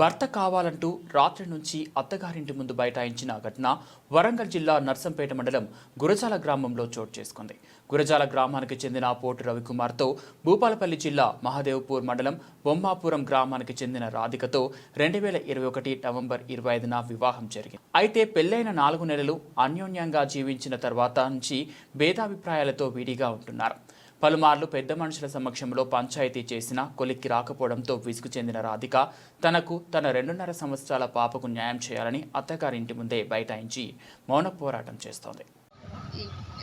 భర్త కావాలంటూ రాత్రి నుంచి అత్తగారింటి ముందు బైఠాయించిన ఘటన వరంగల్ జిల్లా నర్సంపేట మండలం గురజాల గ్రామంలో చోటు చేసుకుంది. గురజాల గ్రామానికి చెందిన పోటు రవికుమార్తో భూపాలపల్లి జిల్లా మహదేవ్పూర్ మండలం బొమ్మాపురం గ్రామానికి చెందిన రాధికతో రెండు వేల ఇరవై ఒకటి నవంబర్ ఇరవై ఐదున వివాహం జరిగింది. అయితే పెళ్ళైన నాలుగు నెలలు అన్యోన్యంగా జీవించిన తర్వాత నుంచి భేదాభిప్రాయాలతో విడిగా ఉంటున్నారు. పలుమార్లు పెద్ద మనుషుల సమక్షంలో పంచాయతీ చేసినా కొలిక్కి రాకపోవడంతో విసుగు చెందిన రాధిక తనకు తన రెండున్నర సంవత్సరాల పాపకు న్యాయం చేయాలని అత్తగారింటి ముందే బైఠాయించి మౌన పోరాటం చేస్తోంది.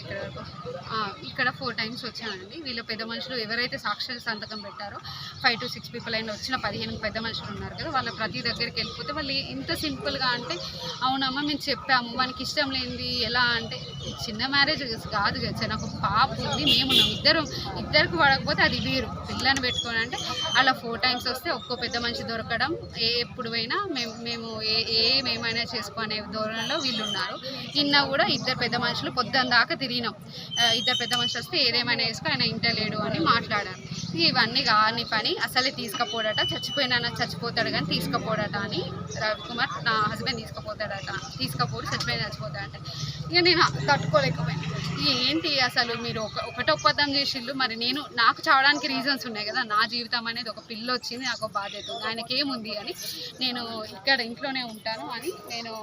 ఇక్కడ వరకు ఇక్కడ ఫోర్ టైమ్స్ వచ్చానండి. వీళ్ళ పెద్ద మనుషులు ఎవరైతే సాక్షి సంతకం పెట్టారో ఫైవ్ టు సిక్స్ పీపుల్ అయినా వచ్చిన పదిహేను పెద్ద మనుషులు ఉన్నారు కదా వాళ్ళ ప్రతి దగ్గరికి వెళ్ళిపోతే వాళ్ళు ఇంత సింపుల్గా అంటే అవునమ్మా మేము చెప్పాము మనకి ఇష్టం లేనిది ఎలా అంటే చిన్న మ్యారేజ్ కాదు కదా నాకు పాప ఉంది మేమున్నాం ఇద్దరు ఇద్దరికి పడకపోతే అది వీరు పిల్లని పెట్టుకొని అంటే అలా ఫోర్ టైమ్స్ వస్తే ఒక్కో పెద్ద మనిషి దొరకడం ఏ ఎప్పుడు పోయినా మేము మేము ఏ ఏమేమైనా చేసుకునే ధోరణిలో వీళ్ళు ఉన్నారు. నిన్న కూడా ఇద్దరు పెద్ద మనుషులు పొద్దున్న దాకా తిరిగినాం. ఇద్దరు పెద్ద మనిషి వస్తే ఏదేమైనా వేసుకో ఆయన ఇంటలేడు అని మాట్లాడారు. ఇవన్నీ కాని పని అసలే తీసుకుపోడట చచ్చిపోయినా చచ్చిపోతాడు కానీ తీసుకపోడట అని రవికుమార్ నా హస్బెండ్ తీసుకుపోతాడట తీసుకుపోడు చచ్చిపోయినా చచ్చిపోతాడంటే. ఇక నేను తట్టుకోలేకపోయాను. ఏంటి అసలు మీరు ఒక ఒకటి ఒప్పందం చేసిళ్ళు మరి నేను నాకు చావడానికి రీజన్స్ ఉన్నాయి కదా నా జీవితం అనేది ఒక పిల్ల వచ్చింది నాకు బాధ్యత ఉంది ఆయనకి ఏముంది అని నేను ఇక్కడ ఇంట్లోనే ఉంటాను అని నేను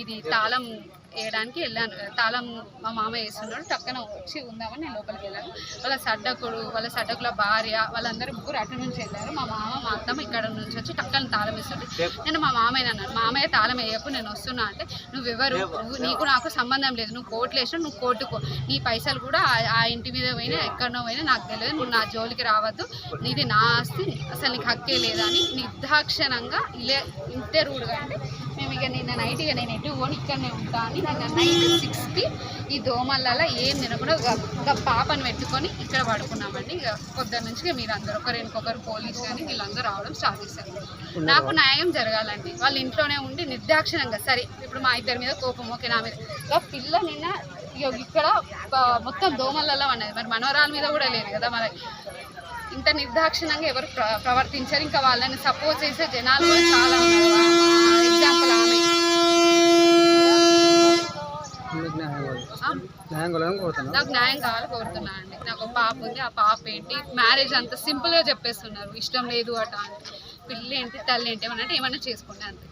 ఇది తాళం వేయడానికి వెళ్ళాను తాళం మా మామ వేస్తున్నాడు టక్కన వచ్చి ఉందామని నేను లోపలికి వెళ్ళాను. వాళ్ళ సడ్డకుడు వాళ్ళ సడ్డకుల భార్య వాళ్ళందరూ ముగ్గురు అటు నుంచి వెళ్ళారు. మా మామ మా అత్తమ్మ ఇక్కడ నుంచి వచ్చి టక్కన తాళం వేస్తుంది నేను మా మామయ్య అన్నాను. మామయ్య తాళం వేయకు నేను వస్తున్నా అంటే నువ్వెవరు నువ్వు నీకు నాకు సంబంధం లేదు. నువ్వు కోర్టులు వేసినా నువ్వు కోర్టుకో నీ పైసలు కూడా ఆ- ఇంటి మీద పోయినా ఎక్కడనో పోయినా నాకు తెలియదు. నువ్వు నా జోలికి రావద్దు. నీది నా ఆస్తి. అసలు నీకు హక్కే లేదని నిర్దాక్షణంగా ఇలా ఇంతే రూడ్గా అంటే నైట్ ఇక నేను ఎటు పోని ఇక్కడనే ఉంటా అని నిన్న నైట్ సిక్స్కి ఈ దోమలలో ఏం తినకుండా ఒక పాపను పెట్టుకొని ఇక్కడ పడుకున్నామండి. ఇక పొద్దున్న నుంచి మీరు అందరు ఒకరు ఇంకొకరు పోలీసు కానీ వీళ్ళందరూ రావడం స్టార్ట్ చేశారు. నాకు న్యాయం జరగాలండి. వాళ్ళ ఇంట్లోనే ఉండి నిర్దాక్షిణంగా సరే ఇప్పుడు మా ఇద్దరి మీద కోపం ఓకే నా మీద. ఇక పిల్ల నిన్న ఇక్కడ మొత్తం దోమలలో ఉన్నది మరి మనవరాల మీద కూడా లేదు కదా మరి. ఇంత నిర్దాక్షిణంగా ఎవరు ప్ర ప్రవర్తించారు. ఇంకా వాళ్ళని సపోర్ట్ చేసే జనాలు కూడా చాలా ఉన్నారు. ఎగ్జాంపుల్ ఆమె మీకు న్యాయం కావాలి ఆ, న్యాయం కావాలని కోరుతున్నాను నాకు న్యాయం కావాలి కోరుతున్నా అండి. నాకు ఒక పాప ఉంది. ఆ పాప ఏంటి? మ్యారేజ్ అంత సింపుల్గా చెప్పేస్తున్నారు. ఇష్టం లేదు అట అని పిల్ల ఏంటి తల్లి ఏంటి ఏమన్నా అంటే ఏమన్నా చేసుకోండి అంతే.